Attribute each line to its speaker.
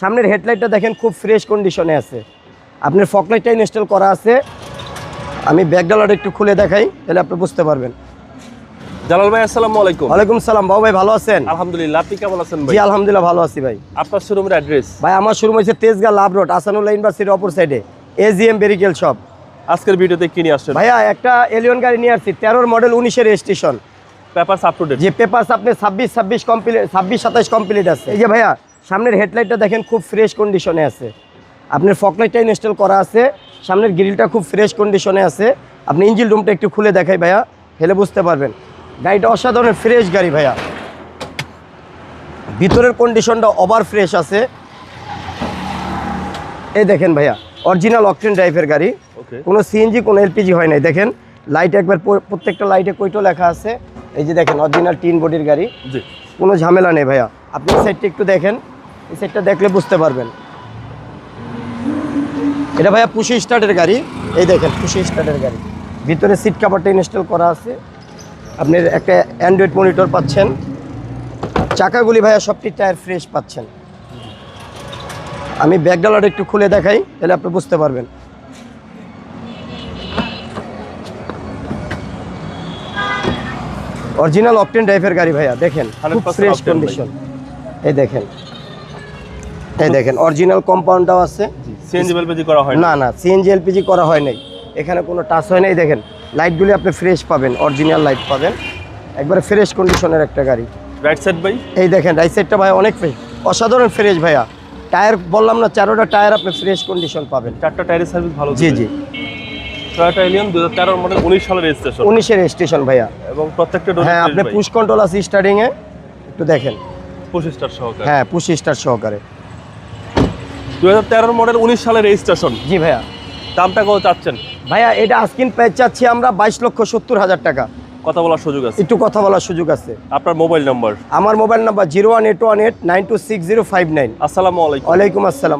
Speaker 1: সামনের হেডলাইটটা দেখেন খুব ফ্রেশ কন্ডিশনে আছে। আপনার ফকলাইটটা ইনস্টল করা আছে। আমি ব্যাকডালার একটু খুলে দেখাই তাহলে আপনি বুঝতে পারবেন।
Speaker 2: জালাল ভাই আসসালামু আলাইকুম।
Speaker 1: ওয়ালাইকুম সালাম বাবু ভাই ভালো আছেন?
Speaker 2: আলহামদুলিল্লাহ আপনি কেমন আছেন ভাই?
Speaker 1: জি আলহামদুলিল্লাহ ভালো আছি ভাই।
Speaker 2: আপনার শোরুমের অ্যাড্রেস
Speaker 1: ভাই আমার শুরু হয়েছে তেজগাঁ লাভ রোড আসানুল্লাহ ইউনিভার্সিটির অপর সাইডে এজিএম বেরিকেল শপ
Speaker 2: আজকের ভিডিওতে কি নিয়ে আসছেন?
Speaker 1: ভাইয়া একটা এলিয়ন গাড়ি নিয়ে আসছি তেরোর মডেল উনিশের registration
Speaker 2: papers up to date
Speaker 1: যে পেপারস আপনি ছাব্বিশ ছাব্বিশ কমপ্লিট ছাব্বিশ সাতাশ কমপ্লিট আছে। এই যে ভাইয়া সামনের হেডলাইটটা দেখেন খুব ফ্রেশ কন্ডিশনে আছে। আপনার ফকলাইটটা ইনস্টল করা আছে সামনের গ্রিলটা খুব ফ্রেশ কন্ডিশনে আছে। আপনি ইঞ্জিন রুমটা একটু খুলে দেখাই ভাইয়া হেলে বুঝতে পারবেন। গাড়িটা অসাধারণ ফ্রেশ গাড়ি ভাইয়া। ভিতরের কন্ডিশনটা ওভার ফ্রেশ আছে। এই দেখেন ভাইয়া অরিজিনাল অকটেন ড্রাইভের গাড়ি। কোনো সিএনজি কোনো এলপিজি হয় নাই। দেখেন লাইট একবার প্রত্যেকটা লাইটে কইটো লেখা আছে? এই যে দেখেন অরিজিনাল টিন বডির গাড়ি।
Speaker 2: জি।
Speaker 1: কোনো ঝামেলা নেই ভাইয়া। আপনি সাইডটা একটু দেখেন। এই সাইডটা দেখলে বুঝতে পারবেন। এটা ভাইয়া পুশি স্টার্টের গাড়ি। এই দেখেন পুশি স্টার্টের গাড়ি। ভিতরে সিট কাভারটা ইনস্টল করা আছে। আপনি একটা অ্যান্ড্রয়েড মনিটর পাচ্ছেন। চাকাগুলি ভাইয়া সবটি টায়ার ফ্রেশ পাচ্ছেন। আমি ব্যাকডালার একটু খুলে দেখাই তাহলে আপনি বুঝতে পারবেন। অরিজিনাল অপটেন ড্রাইভের গাড়ি ভাইয়া দেখেন খুব ফ্রেশ কন্ডিশন এই দেখেন এই দেখেন অরিজিনাল কম্পাউন্ডটাও আছে।
Speaker 2: সিএনজি বেলপেজি করা হয়
Speaker 1: না? না সিএনজি এলপিজি করা হয় নাই। এখানে কোনো টাচ হয় নাই। দেখেন লাইটগুলি আপনি ফ্রেশ পাবেন অরিজিনাল লাইট পাবেন। একবারে ফ্রেশ কন্ডিশনের একটা গাড়ি।
Speaker 2: রাইট সাইড ভাই?
Speaker 1: এই দেখেন রাইট সাইডটা ভাই অনেক ফ্রেশ অসাধারণ ফ্রেশ ভাইয়া। টায়ার বললাম না চারোটা টায়ার আপনি ফ্রেশ কন্ডিশন পাবেন।
Speaker 2: চারটা টায়ারের সার্ভিস ভালো
Speaker 1: জি জি।
Speaker 2: টয়োটা এলিয়ন দু হাজার তেরোর মডেল উনিশ সালের রেজিস্ট্রেশন
Speaker 1: উনিশের স্টেশন ভাইয়া।
Speaker 2: এবং প্রত্যেকটা ডোর
Speaker 1: হ্যাঁ আপনি পুশ কন্ট্রোল আছে স্টার্টিংয়ে একটু দেখেন।
Speaker 2: পঁচিশ স্টার সহকারে।
Speaker 1: হ্যাঁ পুশ স্টার
Speaker 2: মডেল উনিশ সালের রেজিস্ট্রেশন
Speaker 1: জি ভাইয়া।
Speaker 2: দামটা কত চাচ্ছেন?
Speaker 1: ভাইয়া এটা আস্কিন প্রাইস চাচ্ছি আমরা বাইশ লক্ষ সত্তর হাজার টাকা।
Speaker 2: কথা বলার সুযোগ আছে।
Speaker 1: একটু কথা বলার সুযোগ আছে।
Speaker 2: আপনার মোবাইল নাম্বার?
Speaker 1: আমার mobile number zero one eight one eight nine two six zero five nine.
Speaker 2: আসসালামু আলাইকুম।
Speaker 1: ওয়ালাইকুম আসসালাম।